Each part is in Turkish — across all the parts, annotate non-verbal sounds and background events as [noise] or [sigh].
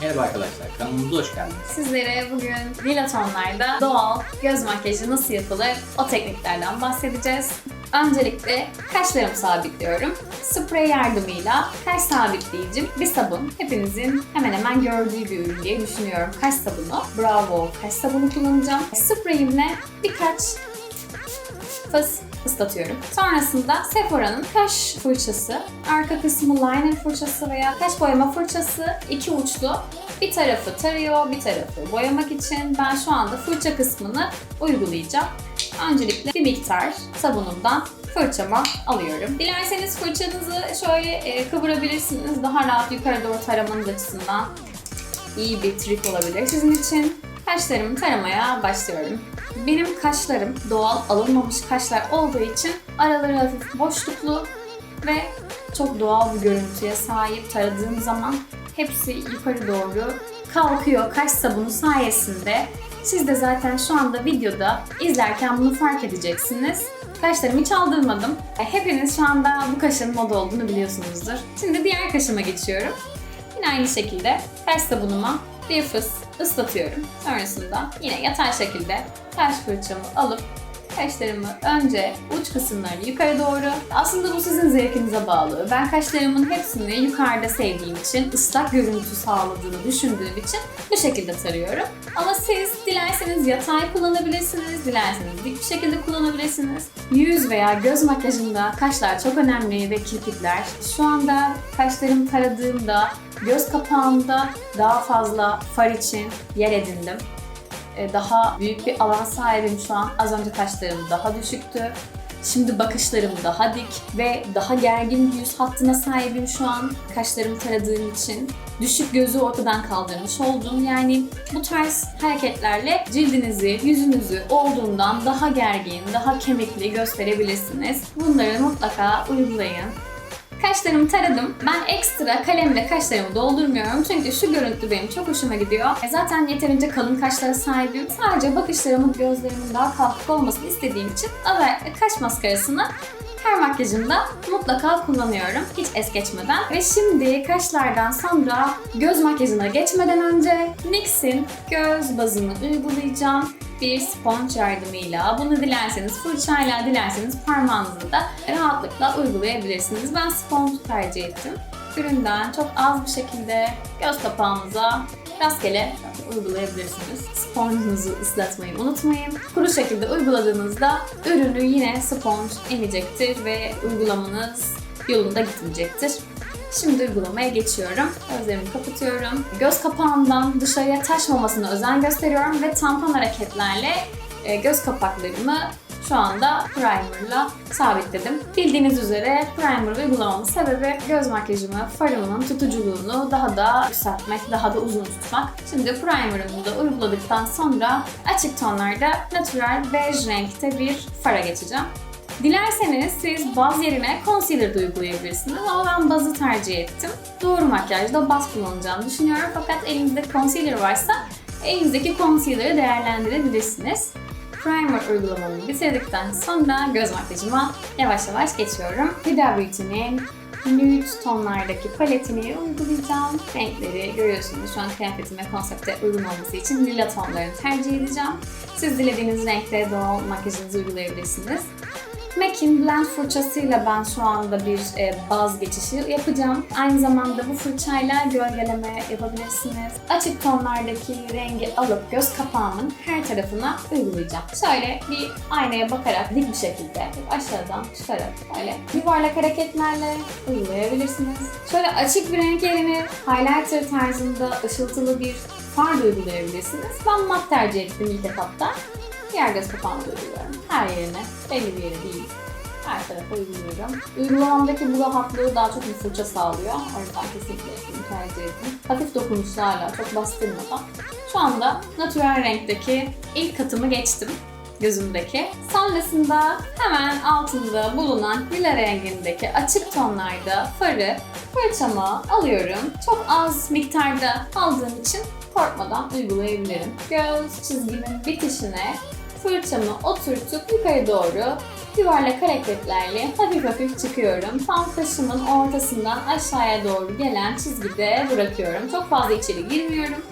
Merhaba arkadaşlar, kanalımıza hoş geldiniz. Sizlere bugün lila tonlarda doğal göz makyajı nasıl yapılır o tekniklerden bahsedeceğiz. Öncelikle kaşlarımı sabitliyorum. Sprey yardımıyla kaş sabitleyicim bir sabun. Hepinizin hemen hemen gördüğü bir ürün diye düşünüyorum. Kaş sabunu. Bravo kaş sabunu kullanacağım. Spreyimle birkaç fıs ıslatıyorum. Sonrasında Sephora'nın kaş fırçası, arka kısmı liner fırçası veya kaş boyama fırçası iki uçlu. Bir tarafı tarıyor, bir tarafı boyamak için ben şu anda fırça kısmını uygulayacağım. Öncelikle bir miktar sabunumdan fırçama alıyorum. Dilerseniz fırçanızı şöyle e, kıvırabilirsiniz. Daha rahat yukarı doğru taramanız açısından iyi bir trik olabilir sizin için. Kaşlarımı taramaya başlıyorum. Benim kaşlarım doğal alınmamış kaşlar olduğu için araları hafif boşluklu ve çok doğal bir görüntüye sahip taradığım zaman hepsi yukarı doğru kalkıyor kaş sabunu sayesinde. Siz de zaten şu anda videoda izlerken bunu fark edeceksiniz. Kaşlarımı hiç aldırmadım. E, Hepiniz şu anda bu kaşın moda olduğunu biliyorsunuzdur. Şimdi diğer kaşıma geçiyorum. Yine aynı şekilde kaş sabunuma bir fıs ıslatıyorum. Sonrasında yine yatay şekilde kaş fırçamı alıp kaşlarımı önce uç kısımlarını yukarı doğru. Aslında bu sizin zevkinize bağlı. Ben kaşlarımın hepsini yukarıda sevdiğim için, ıslak görüntü sağladığını düşündüğüm için bu şekilde tarıyorum. Ama siz dilerseniz yatay kullanabilirsiniz, dilerseniz dik bir şekilde kullanabilirsiniz. Yüz veya göz makyajında kaşlar çok önemli ve kirpikler. Şu anda kaşlarımı taradığımda göz kapağımda daha fazla far için yer edindim. Ee, Daha büyük bir alan sahibim şu an. Az önce kaşlarım daha düşüktü. Şimdi bakışlarım daha dik ve daha gergin bir yüz hattına sahibim şu an kaşlarımı taradığım için. Düşük gözü ortadan kaldırmış oldum. Yani bu tarz hareketlerle cildinizi, yüzünüzü olduğundan daha gergin, daha kemikli gösterebilirsiniz. Bunları mutlaka uygulayın. Kaşlarımı taradım. Ben ekstra kalemle kaşlarımı doldurmuyorum çünkü şu görüntü benim çok hoşuma gidiyor. E Zaten yeterince kalın kaşlara sahibim. Sadece bakışlarımın, gözlerimin daha kalkık olmasını istediğim için özellikle kaş maskarasını her makyajımda mutlaka kullanıyorum. Hiç es geçmeden. Ve şimdi kaşlardan sonra göz makyajına geçmeden önce NYX'in göz bazını uygulayacağım bir sponge yardımıyla. Bunu dilerseniz fırçayla, dilerseniz parmağınızla da rahatlıkla uygulayabilirsiniz. Ben sponge tercih ettim. Üründen çok az bir şekilde göz kapağınıza rastgele uygulayabilirsiniz. Sponge'unuzu ıslatmayı unutmayın. Kuru şekilde uyguladığınızda ürünü yine sponge emecektir ve uygulamanız yolunda gitmeyecektir. Şimdi uygulamaya geçiyorum. Gözlerimi kapatıyorum. Göz kapağımdan dışarıya taşmamasına özen gösteriyorum ve tampon hareketlerle e, göz kapaklarımı şu anda primerla sabitledim. Bildiğiniz üzere primer uygulamamın sebebi göz makyajımı, farımın tutuculuğunu daha da yükseltmek, daha da uzun tutmak. Şimdi primerımı da uyguladıktan sonra açık tonlarda natural bej renkte bir fara geçeceğim. Dilerseniz siz baz yerine concealer da uygulayabilirsiniz ama ben bazı tercih ettim. Doğru makyajda baz kullanacağımı düşünüyorum fakat elinizde concealer varsa elinizdeki concealer'ı değerlendirebilirsiniz. Primer uygulamamı bitirdikten sonra göz makyajıma yavaş yavaş geçiyorum. Huda Beauty'nin nude tonlardaki paletini uygulayacağım. Renkleri görüyorsunuz. Şu an kıyafetime, konsepte uygun olması için lila tonlarını tercih edeceğim. Siz dilediğiniz renkte doğal makyajınızı uygulayabilirsiniz. MAC'in blend fırçasıyla ben şu anda bir e, baz geçişi yapacağım. Aynı zamanda bu fırçayla gölgeleme yapabilirsiniz. Açık tonlardaki rengi alıp göz kapağımın her tarafına uygulayacağım. Şöyle bir aynaya bakarak dik bir şekilde aşağıdan çıkarak böyle yuvarlak hareketlerle uygulayabilirsiniz. Şöyle açık bir renk yerine highlighter tarzında ışıltılı bir far uygulayabilirsiniz. Ben mat tercih ettim ilk etapta. Diğer göz kapağımı da uyguluyorum. Her yerine, belli bir yere değil. Her tarafa uyguluyorum. Uygulamamdaki bu rahatlığı daha çok bir fırça sağlıyor. O yüzden kesinlikle bunu tercih ettim. Hafif dokunuşlarla, çok bastırmadan. Şu anda natural renkteki ilk katımı geçtim gözümdeki. Sonrasında hemen altında bulunan lila rengindeki açık tonlarda farı fırçama alıyorum. Çok az miktarda aldığım için korkmadan uygulayabilirim. Göz çizgimin bitişine fırçamı oturtup yukarı doğru yuvarlak hareketlerle hafif hafif çıkıyorum. Tam kaşımın ortasından aşağıya doğru gelen çizgide bırakıyorum. Çok fazla içeri girmiyorum.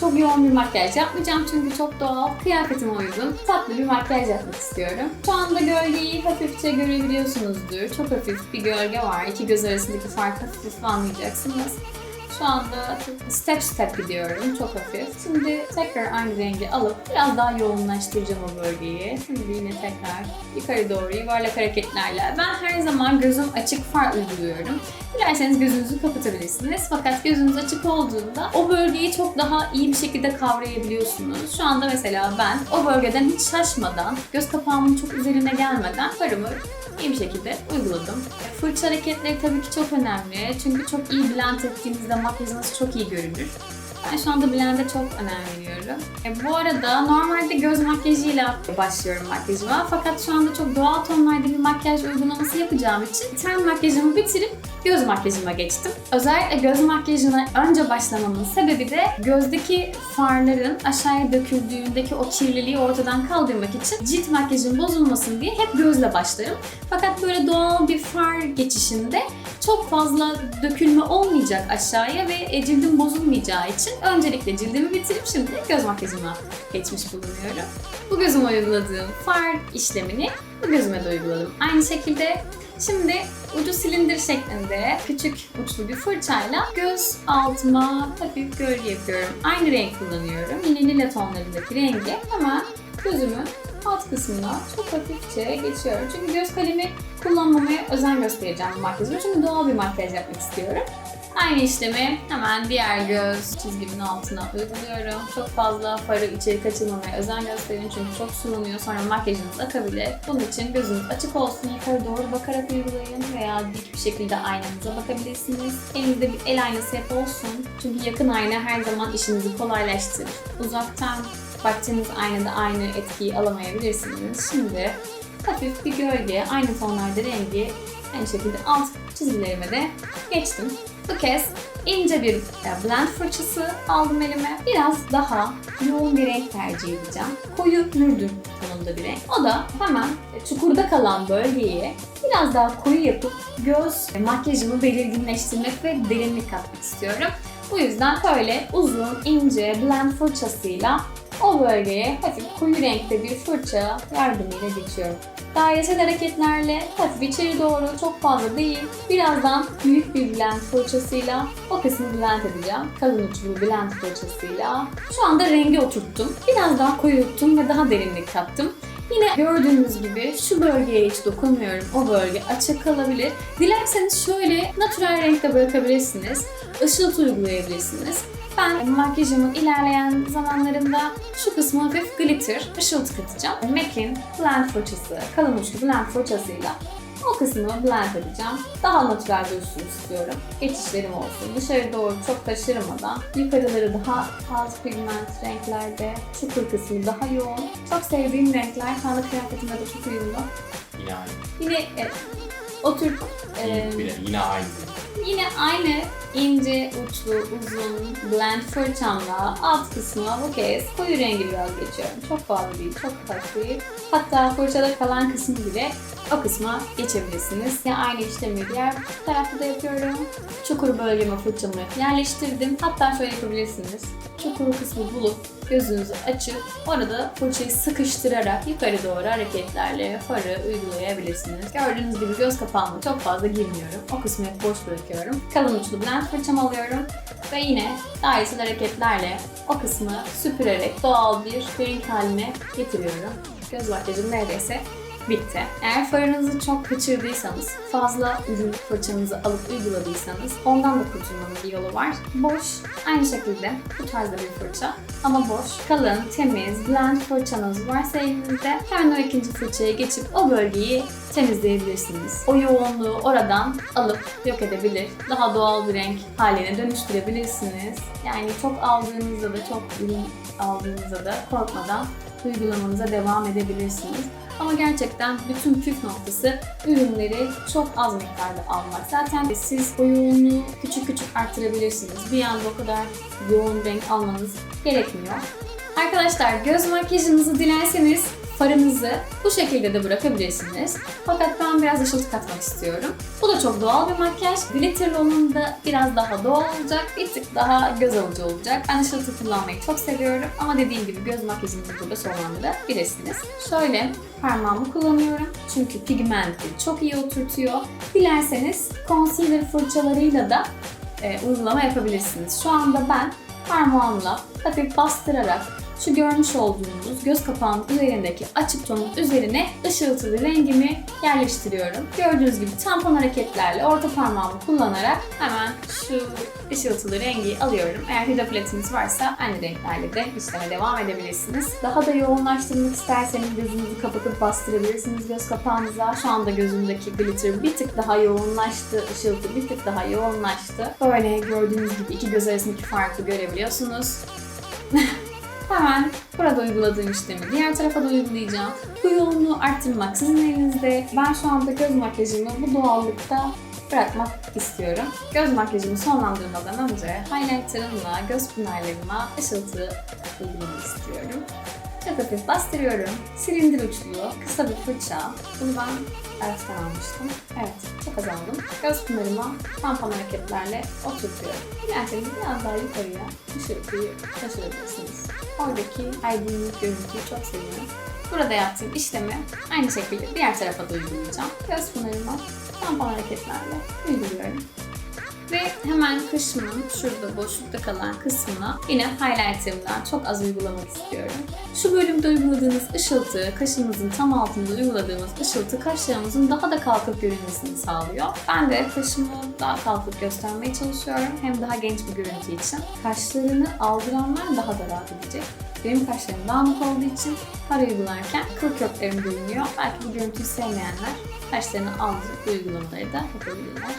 Çok yoğun bir makyaj yapmayacağım çünkü çok doğal, kıyafetime uygun, tatlı bir makyaj yapmak istiyorum. Şu anda gölgeyi hafifçe görebiliyorsunuzdur. Çok hafif bir gölge var. İki göz arasındaki farkı hafif anlayacaksınız. Şu anda step step gidiyorum. Çok hafif. Şimdi tekrar aynı rengi alıp biraz daha yoğunlaştıracağım o bölgeyi. Şimdi yine tekrar yukarı doğru yuvarlak hareketlerle. Ben her zaman gözüm açık far uyguluyorum. Dilerseniz gözünüzü kapatabilirsiniz. Fakat gözünüz açık olduğunda o bölgeyi çok daha iyi bir şekilde kavrayabiliyorsunuz. Şu anda mesela ben o bölgeden hiç şaşmadan, göz kapağımın çok üzerine gelmeden farımı iyi bir şekilde uyguladım. Fırça hareketleri tabii ki çok önemli. Çünkü çok iyi blend ettiğinizde makyajınız çok iyi görünür. Ben şu anda blend'e çok önem veriyorum. E, bu arada normalde göz makyajıyla başlıyorum makyajıma. Fakat şu anda çok doğal tonlarda bir makyaj uygulaması yapacağım için ten makyajımı bitirip göz makyajıma geçtim. Özellikle göz makyajına önce başlamamın sebebi de gözdeki farların aşağıya döküldüğündeki o kirliliği ortadan kaldırmak için cilt makyajım bozulmasın diye hep gözle başlarım. Fakat böyle doğal bir far geçişinde çok fazla dökülme olmayacak aşağıya ve e, cildim bozulmayacağı için öncelikle cildimi bitirip şimdi göz makyajıma geçmiş bulunuyorum. Bu gözüme uyguladığım far işlemini bu gözüme de uyguladım. Aynı şekilde şimdi ucu silindir şeklinde küçük uçlu bir fırçayla göz altıma hafif gölge yapıyorum. Aynı renk kullanıyorum. Yine lila tonlarındaki rengi hemen gözümün alt kısmına çok hafifçe geçiyorum. Çünkü göz kalemi kullanmamaya özen göstereceğim makyajımda. Çünkü doğal bir makyaj yapmak istiyorum. Aynı işlemi hemen diğer göz çizgimin altına uyguluyorum. Çok fazla farı içeri kaçırmamaya özen gösterin çünkü çok sulanıyor sonra makyajınız akabilir. Bunun için gözünüz açık olsun, yukarı doğru bakarak uygulayın veya dik bir şekilde aynanıza bakabilirsiniz. Elinizde bir el aynası hep olsun. Çünkü yakın ayna her zaman işinizi kolaylaştırır. Uzaktan baktığınız aynada aynı etkiyi alamayabilirsiniz. Şimdi hafif bir gölge, aynı tonlarda rengi aynı şekilde alt çizgilerime de geçtim. Bu kez ince bir e, blend fırçası aldım elime. Biraz daha yoğun bir renk tercih edeceğim. Koyu mürdüm tonunda bir renk. O da hemen çukurda kalan bölgeyi biraz daha koyu yapıp göz makyajımı belirginleştirmek ve derinlik katmak istiyorum. Bu yüzden böyle uzun, ince blend fırçasıyla o bölgeye hafif koyu renkte bir fırça yardımıyla geçiyorum. Dairesel hareketlerle hafif içeri doğru çok fazla değil, birazdan büyük bir blend fırçasıyla o kısmı blend edeceğim. Kalın uçlu blend fırçasıyla. Şu anda rengi oturttum. Biraz daha koyulttum ve daha derinlik kattım. Yine gördüğünüz gibi şu bölgeye hiç dokunmuyorum. O bölge açık kalabilir. Dilerseniz şöyle natural renkte bırakabilirsiniz. Işıltı uygulayabilirsiniz. Ben makyajımın ilerleyen zamanlarında şu kısmı hafif glitter, ışıltı katacağım. MAC'in blend fırçası, kalın uçlu blend fırçasıyla o kısmı blend edeceğim. Daha natural dursun istiyorum. Geçişlerim olsun. Dışarı doğru çok taşırmadan yukarıları daha az pigment renklerde, çukur kısmı daha yoğun. Çok sevdiğim renkler. Anda kıyafetimde de çok uyumlu. Yine aynı. E, otur e, Yine, yine aynı. Yine aynı ince uçlu uzun blend fırçamla alt kısmına bu kez koyu rengi biraz geçiyorum. Çok fazla değil, çok hafif değil. Hatta fırçada kalan kısmı bile o kısma geçebilirsiniz. Ya aynı işlemi diğer tarafta da yapıyorum. Çukur bölgeme fırçamı yerleştirdim. Hatta şöyle yapabilirsiniz. Çukur kısmı bulup gözünüzü açıp orada fırçayı sıkıştırarak yukarı doğru hareketlerle farı uygulayabilirsiniz. Gördüğünüz gibi göz kapağıma çok fazla girmiyorum. O kısmı boş bırakıyorum. Kalın uçlu blend fırçamı alıyorum ve yine dairesel hareketlerle o kısmı süpürerek doğal bir renk haline getiriyorum. Göz makyajım neredeyse bitti. Eğer farınızı çok kaçırdıysanız, fazla ürün fırçanızı alıp uyguladıysanız ondan da kurtulmanın bir yolu var. Boş, aynı şekilde bu tarzda bir fırça ama boş, kalın, temiz, blend fırçanız varsa elinizde hemen o ikinci fırçaya geçip o bölgeyi temizleyebilirsiniz. O yoğunluğu oradan alıp yok edebilir. Daha doğal bir renk haline dönüştürebilirsiniz. Yani çok aldığınızda da çok ürün aldığınızda da korkmadan uygulamanıza devam edebilirsiniz. Ama gerçekten bütün püf noktası ürünleri çok az miktarda almak. Zaten siz o yoğunluğu küçük küçük arttırabilirsiniz. Bir anda o kadar yoğun renk almanız gerekmiyor. Arkadaşlar göz makyajınızı dilerseniz Farınızı bu şekilde de bırakabilirsiniz. Fakat ben biraz ışıltı katmak istiyorum. Bu da çok doğal bir makyaj. Glitterli olan da biraz daha doğal olacak. Bir tık daha göz alıcı olacak. Ben ışıltı kullanmayı çok seviyorum. Ama dediğim gibi göz makyajınızı burada sonlandırabilirsiniz. Şöyle parmağımı kullanıyorum. Çünkü pigmenti çok iyi oturtuyor. Dilerseniz concealer fırçalarıyla da e, uygulama yapabilirsiniz. Şu anda ben parmağımla hafif bastırarak şu görmüş olduğunuz göz kapağının üzerindeki açık tonun üzerine ışıltılı rengimi yerleştiriyorum. Gördüğünüz gibi tampon hareketlerle orta parmağımı kullanarak hemen şu ışıltılı rengi alıyorum. Eğer hidroplatininiz varsa aynı renklerle de işleme devam edebilirsiniz. Daha da yoğunlaştırmak isterseniz gözünüzü kapatıp bastırabilirsiniz göz kapağınıza. Şu anda gözümdeki glitter bir tık daha yoğunlaştı, ışıltı bir tık daha yoğunlaştı. Böyle gördüğünüz gibi iki göz arasındaki farkı görebiliyorsunuz. [laughs] Hemen burada uyguladığım işlemi diğer tarafa da uygulayacağım. Bu yoğunluğu arttırmak sizin elinizde. Ben şu anda göz makyajımı bu doğallıkta bırakmak istiyorum. Göz makyajımı sonlandırmadan önce highlighterımla göz pınarlarıma ışıltı uygulamak istiyorum. Çok hafif bastırıyorum. Silindir uçlu, kısa bir fırça. Bunu ben Elf'ten almıştım. Evet, çok az aldım. Göz pınarıma tampon hareketlerle oturtuyorum. Dilerseniz biraz daha yukarıya ışıltıyı taşırabilirsiniz. Oradaki aydınlık görüntüyü çok seviyorum. Burada yaptığım işlemi aynı şekilde diğer tarafa da uygulayacağım. Göz pınarıma tampon hareketlerle uyguluyorum. Ve hemen kaşımın şurada boşlukta kalan kısmına yine highlighterımdan çok az uygulamak istiyorum. Şu bölümde uyguladığınız ışıltı, kaşınızın tam altında uyguladığımız ışıltı kaşlarımızın daha da kalkıp görünmesini sağlıyor. Ben de kaşımı daha kalkıp göstermeye çalışıyorum. Hem daha genç bir görüntü için. Kaşlarını aldıranlar daha da rahat edecek. Benim kaşlarım dağınık olduğu için far uygularken kıl köklerim görünüyor. Belki bu görüntüyü sevmeyenler kaşlarını aldırıp uygulamaları da yapabilirler.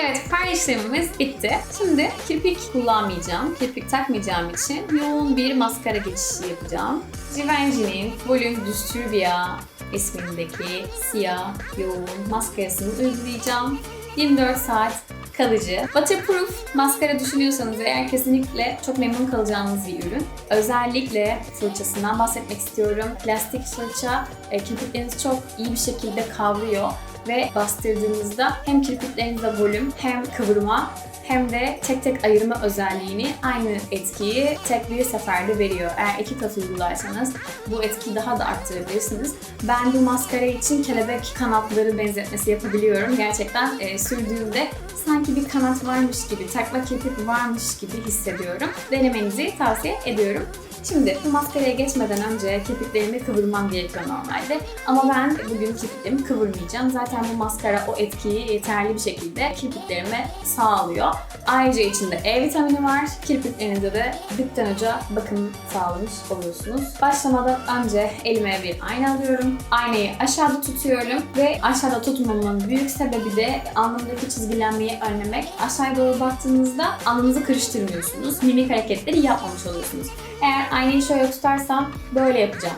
Evet, far işlemimiz bitti. Şimdi kirpik kullanmayacağım. Kirpik takmayacağım için yoğun bir maskara geçişi yapacağım. Givenchy'nin Volume Disturbia ismindeki siyah yoğun maskarasını uygulayacağım. 24 saat kalıcı. Waterproof maskara düşünüyorsanız eğer kesinlikle çok memnun kalacağınız bir ürün. Özellikle fırçasından bahsetmek istiyorum. Plastik fırça e, kirpiklerinizi çok iyi bir şekilde kavruyor ve bastırdığınızda hem kirpiklerinize volüm hem kıvırma hem de tek tek ayırma özelliğini aynı etkiyi tek bir seferde veriyor. Eğer iki kat uygularsanız bu etkiyi daha da arttırabilirsiniz. Ben bu maskara için kelebek kanatları benzetmesi yapabiliyorum. Gerçekten e, sürdüğümde sanki bir kanat varmış gibi, takma kirpik varmış gibi hissediyorum. Denemenizi tavsiye ediyorum. Şimdi bu maskaraya geçmeden önce kirpiklerimi kıvırmam gerekiyor normalde. Ama ben bugün kirpiklerimi kıvırmayacağım. Zaten bu maskara o etkiyi yeterli bir şekilde kirpiklerime sağlıyor. Ayrıca içinde E vitamini var. Kirpiklerinize de dipten uca bakım sağlamış oluyorsunuz. Başlamadan önce elime bir ayna alıyorum. Aynayı aşağıda tutuyorum ve aşağıda tutmamın büyük sebebi de alnımdaki çizgilenmeyi önlemek. Aşağıya doğru baktığınızda alnınızı kırıştırmıyorsunuz. Mimik hareketleri yapmamış oluyorsunuz. Eğer aynayı şöyle tutarsam böyle yapacağım.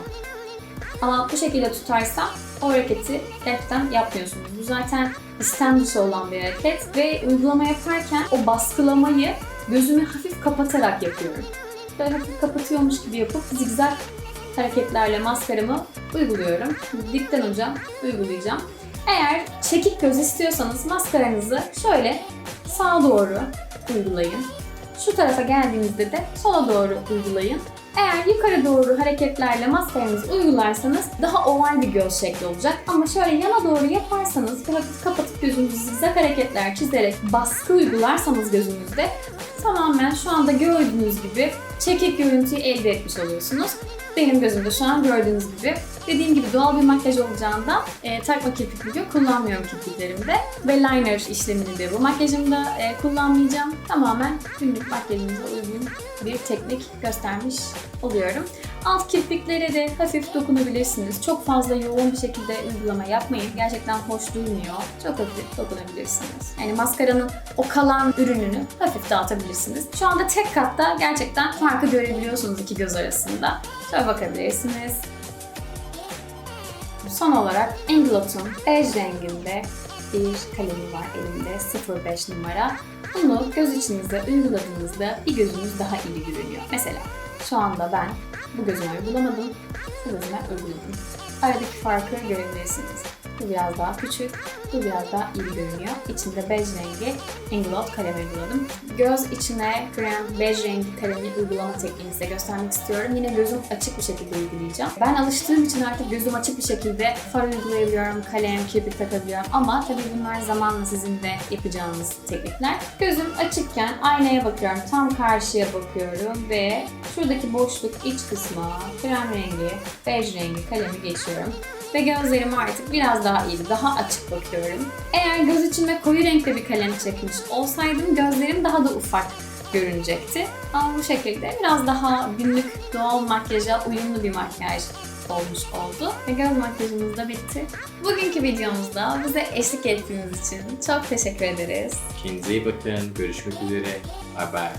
Ama bu şekilde tutarsam o hareketi hepten yapmıyorsunuz. Bu zaten istem dışı olan bir hareket ve uygulama yaparken o baskılamayı gözümü hafif kapatarak yapıyorum. Böyle hafif kapatıyormuş gibi yapıp zigzag hareketlerle maskaramı uyguluyorum. Dipten uca uygulayacağım. Eğer çekik göz istiyorsanız maskaranızı şöyle sağa doğru uygulayın. Şu tarafa geldiğinizde de sola doğru uygulayın. Eğer yukarı doğru hareketlerle maskaranızı uygularsanız daha oval bir göz şekli olacak. Ama şöyle yana doğru yaparsanız ve kapatıp gözünüzü zigzag hareketler çizerek baskı uygularsanız gözünüzde tamamen şu anda gördüğünüz gibi çekik görüntüyü elde etmiş oluyorsunuz. Benim gözümde şu an gördüğünüz gibi. Dediğim gibi doğal bir makyaj olacağından e, takma kirpik video kullanmıyorum kirpiklerimde. Ve liner işlemini de bu makyajımda e, kullanmayacağım. Tamamen günlük makyajımıza uygun bir teknik göstermiş oluyorum. Alt kirpiklere de hafif dokunabilirsiniz. Çok fazla yoğun bir şekilde uygulama yapmayın. Gerçekten hoş durmuyor. Çok hafif dokunabilirsiniz. Yani maskaranın o kalan ürününü hafif dağıtabilirsiniz. Şu anda tek katta gerçekten farkı görebiliyorsunuz iki göz arasında. Şöyle bakabilirsiniz. Son olarak Engloton bej renginde bir kalemi var elimde 05 numara. Bunu göz içinize uyguladığınızda bir gözünüz daha iyi görünüyor. Mesela şu anda ben Bu gözüme uygulamadım. Bu gözüme uyguladım. Aradaki farkı görebilirsiniz. Bu biraz daha küçük, bu biraz daha iyi görünüyor. İçinde bej rengi Inglob kalem uyguladım. Göz içine krem bej rengi kalemi uygulama tekniğini size göstermek istiyorum. Yine gözüm açık bir şekilde uygulayacağım. Ben alıştığım için artık gözüm açık bir şekilde far uygulayabiliyorum, kalem, kirpik takabiliyorum. Ama tabii bunlar zamanla sizin de yapacağınız teknikler. Gözüm açıkken aynaya bakıyorum, tam karşıya bakıyorum ve şuradaki boşluk iç kısma krem rengi, bej rengi kalemi geçiyorum. Ve gözlerime artık biraz daha iyi, daha açık bakıyorum. Eğer göz içime koyu renkte bir kalem çekmiş olsaydım gözlerim daha da ufak görünecekti. Ama bu şekilde biraz daha günlük doğal makyaja uyumlu bir makyaj olmuş oldu. Ve göz makyajımız da bitti. Bugünkü videomuzda bize eşlik ettiğiniz için çok teşekkür ederiz. Kendinize iyi bakın. Görüşmek üzere. Bye bye.